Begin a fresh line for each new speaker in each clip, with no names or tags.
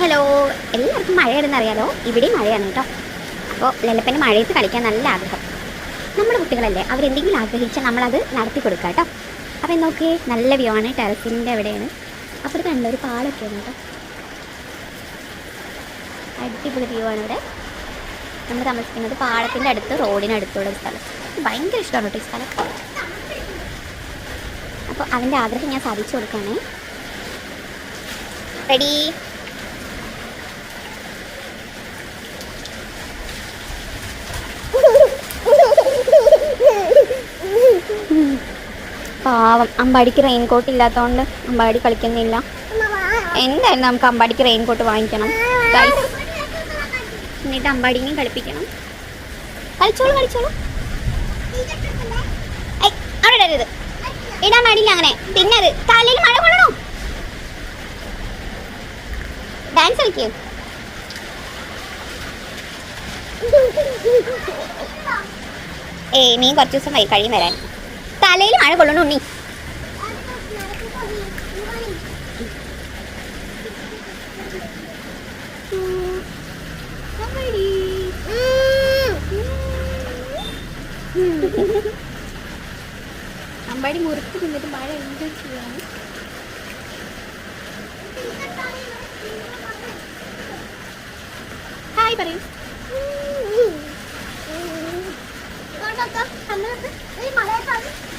Hello എല്ലാവർക്കും മഴയാണെന്ന് അറിയാലോ? ഇവിടെയും മഴയാണ് കേട്ടോ. അപ്പോൾ ലെല്ലപ്പന്റെ മഴയത്ത് കളിക്കാൻ നല്ല ആഗ്രഹം. നമ്മുടെ കുട്ടികളല്ലേ അവരെന്തെങ്കിലും ആഗ്രഹിച്ചാൽ നമ്മളത് നടത്തി കൊടുക്കുക കേട്ടോ. അപ്പം നോക്കി നല്ല വ്യൂ ആണ് ടെറസിന്റെ അവിടെയാണ്. അപ്പുറത്ത് കണ്ട ഒരു പാലൊക്കെയാണ് കേട്ടോ. അടിപൊളി വ്യൂ ആണ് ഇവിടെ. നമ്മൾ താമസിക്കുന്നത് പാടത്തിന്റെ അടുത്ത് റോഡിനടുത്തുള്ള ഒരു സ്ഥലം. ഭയങ്കര ഇഷ്ടമാണ് കേട്ടോ ഈ സ്ഥലം. അപ്പോൾ അവന്റെ ആഗ്രഹം ഞാൻ സാധിച്ചു കൊടുക്കുകയാണേ. റെഡി പാവം. അമ്പാടിക്ക് റെയിൻ കോട്ട് ഇല്ലാത്തതുകൊണ്ട് അമ്പാടി കളിക്കുന്നില്ല. എന്തായാലും നമുക്ക് അമ്പാടിക്ക് റെയിൻ കോട്ട് വാങ്ങിക്കണം എന്നിട്ട് അമ്പാടിനെയും കളിപ്പിക്കണം. കളിച്ചോളൂ കളിച്ചോളൂ. ഇടാൻ പാടില്ല അങ്ങനെ. പിന്നത് തലയിൽ മഴ കൊള്ളണോ? ഡാൻസ് കളിക്കൂ. ഏ നീ കുറച്ച് ദിവസം വൈ കഴിയും വരാൻ. തലയിൽ മഴ കൊള്ളണം ഉണ്ണി അമ്പാടി മുറുക്ക് തിന്നിട്ട് മഴ എൻജോയ് ചെയ്യാണ് ഹായ് പറയൂ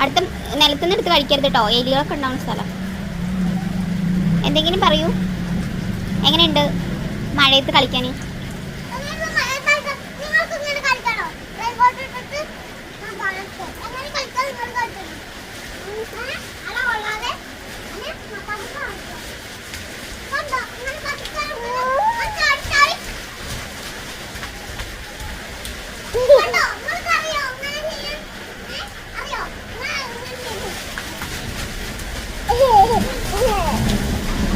അടുത്ത നിലത്തുനിന്ന് എടുത്ത് കഴിക്കരുത് കേട്ടോ എലികളൊക്കെ ഉണ്ടാവുന്ന സ്ഥലം. എന്തെങ്കിലും പറയൂ. എങ്ങനെയുണ്ട്? മഴയത്ത് കളിക്കാൻ?